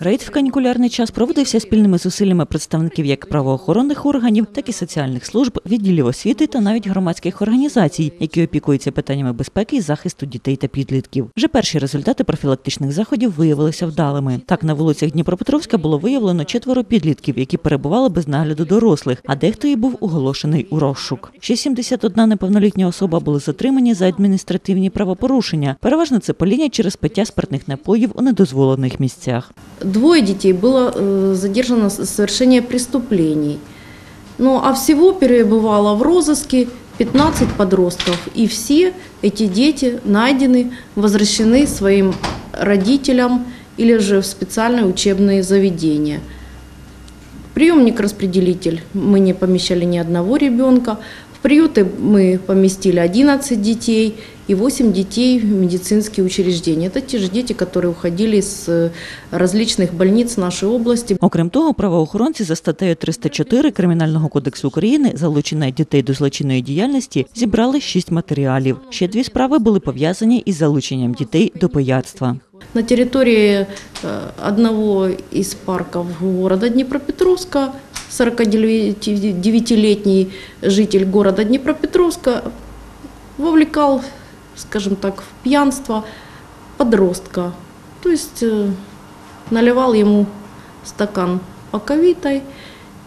Рейд в канікулярний час проводився спільними зусиллями представників як правоохоронних органів, так і соціальних служб, відділів освіти та навіть громадських організацій, які опікуються питаннями безпеки і захисту дітей та підлітків. Вже перші результати профілактичних заходів виявилися вдалими. Так на вулицях Дніпропетровська було виявлено четверо підлітків, які перебували без нагляду дорослих, а дехто і був оголошений у розшук. Ще 71 неповнолітня особа були затримані за адміністративні правопорушення. Переважно це паління через пиття спиртних напоїв у недозволених місцях. Двое детей было э, задержано с совершения преступлений. Ну а всего перебывало в розыске 15 подростков. И все эти дети найдены, возвращены своим родителям или же в специальные учебные заведения. Приемник-распределитель мы не помещали ни одного ребенка. В приюты мы поместили 11 детей и 8 детей в медицинские учреждения. Это те же дети, которые уходили с э, различных больниц нашей области. Окрім того, правоохоронці за статтею 304 Кримінального кодексу України залучення дітей до злочинної діяльності зібрали шість матеріалів. Ще дві справи були пов'язані із залученням дітей до пияцтва. На территории э, одного из парков города Днепропетровска 49-летний житель города Днепропетровска вовлекал, скажем так, в пьянство подростка. То есть э, наливал ему стакан аковитой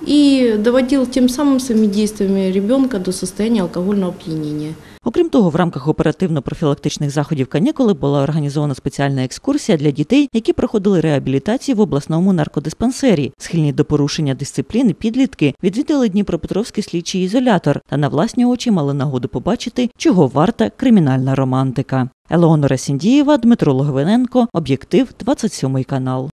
и доводил тем самым своими действиями ребенка до состояния алкогольного опьянения. Окрім того, в рамках оперативно-профілактичних заходів канікули була організована спеціальна екскурсія для дітей, які проходили реабілітацію в обласному наркодиспансері. Схильні до порушення дисципліни підлітки відвідали Дніпропетровський слідчий ізолятор та на власні очі мали нагоду побачити, чого варта кримінальна романтика. Елеонора Сіндієва, Дмитро Логвиненко, об'єктив 27 канал.